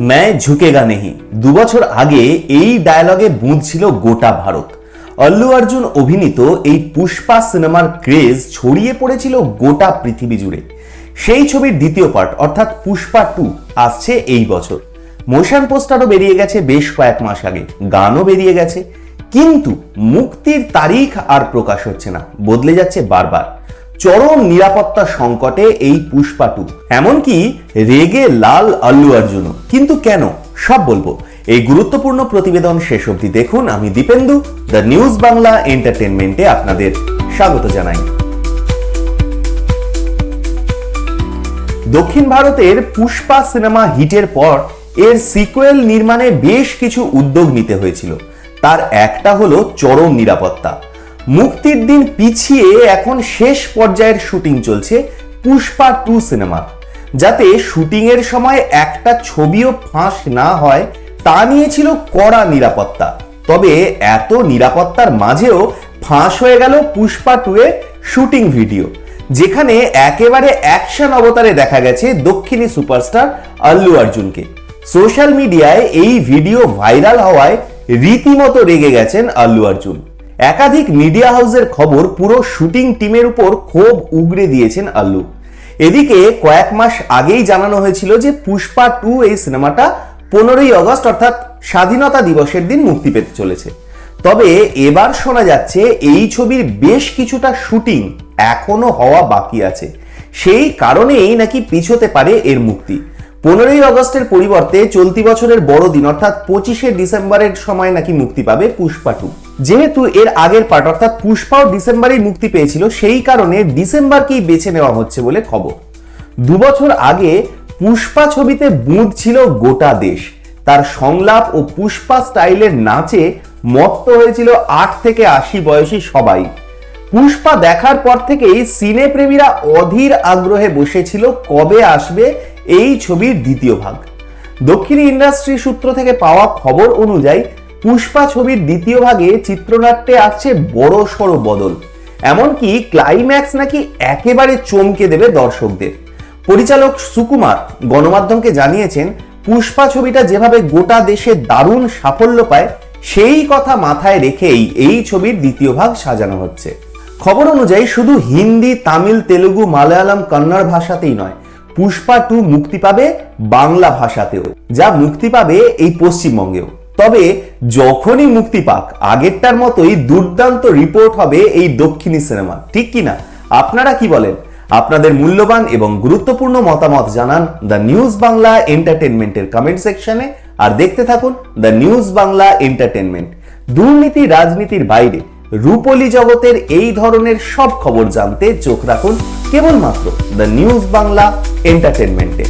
ম্যায় ঝুঁকেগা নেহি। দুবছর আগে এই ডায়লগে বুঝছিল গোটা ভারত। অল্লু অর্জুন অভিনীত এই পুষ্পা সিনেমার ক্রেজ ছড়িয়ে পড়েছিল গোটা পৃথিবী জুড়ে। সেই ছবির দ্বিতীয় পার্ট অর্থাৎ পুষ্পা টু আসছে এই বছর। মোশন পোস্টারও বেরিয়ে গেছে বেশ কয়েক মাস আগে। গানও বেরিয়ে গেছে। কিন্তু মুক্তির তারিখ আর প্রকাশ হচ্ছে না। বদলে যাচ্ছে বারবার। চরম নিরাপত্তা সংকটে এই পুষ্পা টু এমনকি রেগে লাল আল্লু অর্জুনও। কিন্তু কেন? সব বলব। এই গুরুত্বপূর্ণ প্রতিবেদন শেষ অবধি দেখুন। আমি দীপেন্দু, দ্য নিউজ বাংলা এন্টারটেনমেন্টে আপনাদের স্বাগত জানাই। দক্ষিণ ভারতের পুষ্পা সিনেমা হিটের পর এর সিকুয়েল নির্মাণে বেশ কিছু উদ্যোগ নিতে হয়েছিল। তার একটা হলো চরম নিরাপত্তা। মুক্তির দিন পিছিয়ে এখন শেষ পর্যায়ের শুটিং চলছে পুষ্পা টু সিনেমা। যাতে শুটিং এর সময় একটা ছবিও ফাঁস না হয়, তা নিয়েছিল কড়া নিরাপত্তা। তবে এত নিরাপত্তার মাঝেও ফাঁস হয়ে গেল পুষ্পা টু এর শুটিং ভিডিও, যেখানে একেবারে অ্যাকশন অবতারে দেখা গেছে দক্ষিণী সুপারস্টার আল্লু অর্জুনকে। সোশ্যাল মিডিয়ায় এই ভিডিও ভাইরাল হওয়ায় রীতিমতো রেগে গেছেন আল্লু অর্জুন। একাধিক মিডিয়া হাউসের খবর পুরো শুটিং টিমের উপর ক্ষোভ উগরে দিয়েছেন আল্লু। এদিকে কয়েক মাস আগেই জানানো হয়েছিল যে পুষ্পা টু এই সিনেমাটা পনেরোই আগস্ট অর্থাৎ স্বাধীনতা দিবসের দিন মুক্তি পেতে চলেছে। তবে এবার শোনা যাচ্ছে এই ছবির বেশ কিছুটা শুটিং এখনও হওয়া বাকি আছে। সেই কারণেই নাকি পিছোতে পারে এর মুক্তি। পনেরোই আগস্টের পরিবর্তে চলতি বছরের বড়দিন অর্থাৎ পঁচিশে ডিসেম্বরের সময় নাকি মুক্তি পাবে পুষ্পা টু। যেহেতু এর আগের পার্ট অর্থাৎ পুষ্পাও ডিসেম্বরেই মুক্তি পেয়েছিল, সেই কারণে ডিসেম্বরকেই বেছে নেওয়া হচ্ছে বলে খবর। দুবছর আগে পুষ্পা ছবিতে বুঁদ ছিল গোটা দেশ। তার সংলাপ ও পুষ্পা স্টাইলের নাচে মত্ত হয়েছিল আট থেকে আশি বয়সী সবাই। পুষ্পা দেখার পর থেকেই সিনেপ্রেমীরা অধীর আগ্রহে বসেছিল কবে আসবে এই ছবির দ্বিতীয় ভাগ। দক্ষিণী ইন্ডাস্ট্রি সূত্র থেকে পাওয়া খবর অনুযায়ী পুষ্পা ছবির দ্বিতীয় ভাগে চিত্রনাট্যে আসছে বড় সড় বদল। এমনকি ক্লাইম্যাক্স নাকি একেবারে চমকে দেবে দর্শকদের। পরিচালক সুকুমার গণমাধ্যমকে জানিয়েছেন, পুষ্পা ছবিটা যেভাবে গোটা দেশে দারুণ সাফল্য পায়, সেই কথা মাথায় রেখেই এই ছবির দ্বিতীয় ভাগ সাজানো হচ্ছে। খবর অনুযায়ী শুধু হিন্দি, তামিল, তেলুগু, মালায়ালাম, কন্নড় ভাষাতেই নয়, পুষ্পা টু মুক্তি পাবে বাংলা ভাষাতেও, যা মুক্তি পাবে এই পশ্চিমবঙ্গেও। তবে যখনই মুক্তি পাক, আগেরটার মতোই দুর্দান্ত রিপোর্ট হবে এই দক্ষিণী সিনেমা ঠিক কি না আপনারা কি বলেন? আপনাদের মূল্যবান এবং গুরুত্বপূর্ণ মতামত জানান দ্য নিউজ বাংলা এন্টারটেনমেন্টের কমেন্ট সেকশনে আর দেখতে থাকুন দ্য নিউজ বাংলা এন্টারটেনমেন্ট দুর্নীতি রাজনীতির বাইরে, রূপলী জগতের এই ধরনের সব খবর জানতে চোখ রাখুন কেবলমাত্র দ্য নিউজ বাংলা এন্টারটেনমেন্টে